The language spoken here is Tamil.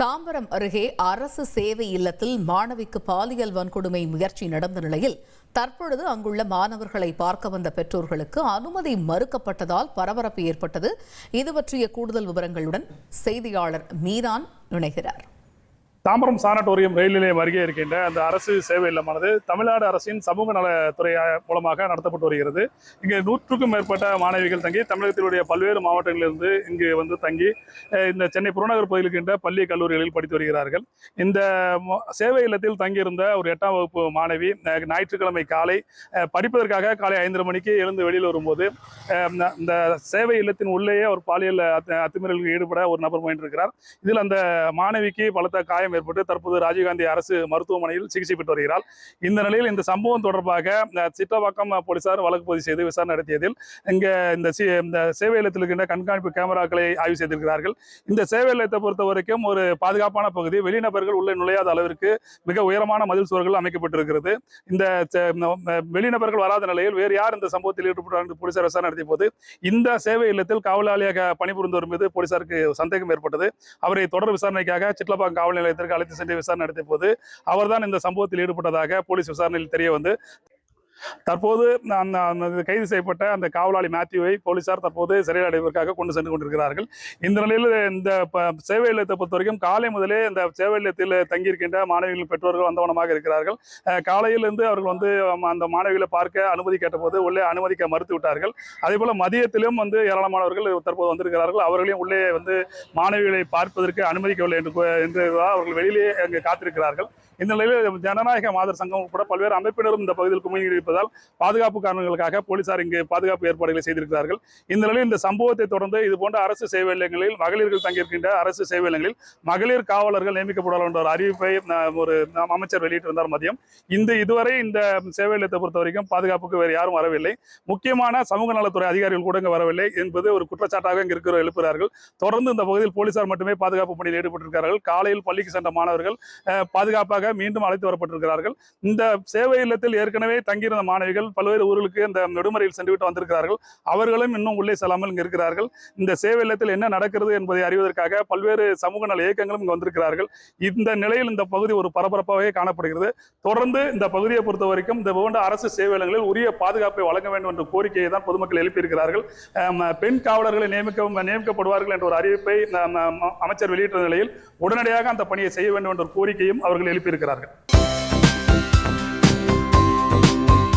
தாம்பரம் அருகே அரசு சேவை இல்லத்தில் மாணவிக்கு பாலியல் வன்கொடுமை முயற்சி நடந்த நிலையில் தற்பொழுது அங்குள்ள மாணவர்களை பார்க்க வந்த பெற்றோர்களுக்கு அனுமதி மறுக்கப்பட்டதால் பரபரப்பு ஏற்பட்டது. இது பற்றிய கூடுதல் விவரங்களுடன் செய்தியாளர் மீரான் இணைகிறார். தாம்பரம் சானட்டோரியம் ரயில் நிலையம் அருகே இருக்கின்ற அந்த அரசு சேவை இல்லமானது தமிழ்நாடு அரசின் சமூக நலத்துறை மூலமாக நடத்தப்பட்டு வருகிறது. இங்கே நூற்றுக்கும் மேற்பட்ட மாணவிகள் தங்கி தமிழகத்தினுடைய பல்வேறு மாவட்டங்களிலிருந்து இங்கு வந்து தங்கி இந்த சென்னை புறநகர் பகுதியில் இருக்கின்ற பள்ளி கல்லூரிகளில் படித்து வருகிறார்கள். இந்த சேவை இல்லத்தில் தங்கியிருந்த ஒரு எட்டாம் வகுப்பு மாணவி ஞாயிற்றுக்கிழமை காலை படிப்பதற்காக காலை ஐந்தரை மணிக்கு எழுந்து வெளியில் வரும்போது இந்த- சேவை இல்லத்தின் உள்ளேயே ஒரு பாலியல் அத்து- ஈடுபட ஒரு நபர் முயன்றிருக்கிறார். இதில் அந்த மாணவிக்கு பலத்த காயம் ஏற்பட்டு தற்போது ராஜீவ்காந்தி அரசு மருத்துவமனையில் சிகிச்சை பெற்று வருகிறார். இந்த நிலையில் இந்த சம்பவம் தொடர்பாக சிட்டவாக்கம் போலீசார் வழக்கு பதிவு செய்து விசாரணை நடத்தியதில் இங்கே இந்த இந்த சேவை நிலையத்தில் இருக்கின்ற கண்காணிப்பு கேமராக்களை ஆய்வு செய்திருக்கிறார்கள். இந்த சேவை நிலையத்தை பொறுத்த வரைக்கும் ஒரு பாதுகாப்பான பகுதி. வெளிநபர்கள் உள்ளே நுழையாத அளவிற்கு மிக உயரமான மதில் சுவர்கள் அமைக்கப்பட்டிருக்கிறது. இந்த வெளிநபர்கள் வராத நிலையில் வேறு யார் இந்த சம்பவத்தில் ஈடுபட்டார் போலீசார் விசாரணை நடத்திய போது இந்த சேவை இல்லத்தில் காவலாளியாக பணிபுரிந்தவர் மீது போலீசாருக்கு சந்தேகம் ஏற்பட்டது. அவரை தொடர் விசாரணைக்காக சிட்லப்பாக்கம் காவல் நிலையத்திற்கு அழைத்து சென்று விசாரணை நடத்திய போது அவர்தான் இந்த சம்பவத்தில் ஈடுபட்டதாக போலீஸ் விசாரணையில் தெரிய வந்து தற்போது அந்த அந்த கைது செய்யப்பட்ட அந்த காவலாளி மேத்யூவை போலீசார் தற்போது சிறையில் அடைவதற்காக கொண்டு சென்று கொண்டிருக்கிறார்கள். இந்த நிலையில் இந்த சேவை நிலையத்தை பொறுத்த வரைக்கும் காலை முதலே இந்த சேவை நிலையத்தில் தங்கியிருக்கின்ற மாணவிகளின் பெற்றோர்கள் வந்தவனமாக இருக்கிறார்கள். காலையிலிருந்து அவர்கள் வந்து அந்த மாணவிகளை பார்க்க அனுமதி கேட்டபோது உள்ளே அனுமதிக்க மறுத்து விட்டார்கள். அதே போல மதியத்திலும் வந்து ஏராளமானவர்கள் தற்போது வந்திருக்கிறார்கள். அவர்களையும் உள்ளே வந்து மாணவிகளை பார்ப்பதற்கு அனுமதிக்கவில்லை என்று என்று அவர்கள் வெளியிலே அங்கு காத்திருக்கிறார்கள். இந்த நிலையில் ஜனநாயக மாதர் சங்கம் உட்பட பல்வேறு அமைப்பினரும் இந்த பகுதியில் குமிழ் இருப்பதால் பாதுகாப்பு காரணங்களுக்காக போலீசார் இங்கு பாதுகாப்பு ஏற்பாடுகளை செய்திருக்கிறார்கள். இந்த நிலையில் இந்த சம்பவத்தை தொடர்ந்து இது போன்ற அரசு சேவை நிலையங்களில் மகளிர்கள் தங்கியிருக்கின்ற அரசு சேவை நிலையங்களில் மகளிர் காவலர்கள் நியமிக்கப்படலாம் என்ற ஒரு அறிவிப்பை ஒரு அமைச்சர் வெளியிட்டிருந்தார் மதியம். இந்த இதுவரை இந்த சேவை நிலையத்தை பொறுத்த வரைக்கும் பாதுகாப்புக்கு வேறு யாரும் வரவில்லை. முக்கியமான சமூக நலத்துறை அதிகாரிகள் கூட இங்கு வரவில்லை. என்பது ஒரு குற்றச்சாட்டாக இங்கு இருக்கிற எழுப்புகிறார்கள். தொடர்ந்து இந்த பகுதியில் போலீசார் மட்டுமே பாதுகாப்பு பணியில் ஈடுபட்டிருக்கிறார்கள். காலையில் பள்ளிக்கு சென்ற மாணவர்கள் பாதுகாப்பாக மீண்டும் அழைத்து வரப்பட்டிருக்கிறார்கள். இந்த சேவை இல்லத்தில் ஏற்கனவே தங்கியிருந்த மாணவிகள் பல்வேறு ஊர்களுக்கு அந்த விடுமுறையில் சென்றுவிட்டு வந்திருக்கிறார்கள். அவர்களும் இன்னும் உள்ளே செல்லாமல் இங்கு இருக்கிறார்கள். இந்த சேவை இல்லத்தில் என்ன நடக்கிறது என்பதை அறிவதற்காக பல்வேறு சமூக நல இயக்கங்களும் இங்கு வந்திருக்கிறார்கள். இந்த நிலையில் இந்த பகுதி ஒரு பரபரப்பாகவே காணப்படுகிறது. தொடர்ந்து இந்த பகுதியை பொறுத்த வரைக்கும் இந்த போன்ற அரசு சேவை உரிய பாதுகாப்பை வழங்க வேண்டும் என்ற கோரிக்கையை தான் பொதுமக்கள் எழுப்பியிருக்கிறார்கள். பெண் காவலர்களை நியமிக்க நியமிக்கப்படுவார்கள் என்ற ஒரு அறிவிப்பை அமைச்சர் வெளியிட்ட நிலையில் உடனடியாக அந்த பணியை செய்ய வேண்டும் என்ற கோரிக்கையும் அவர்கள் எழுப்பியிருக்கிறார்கள்.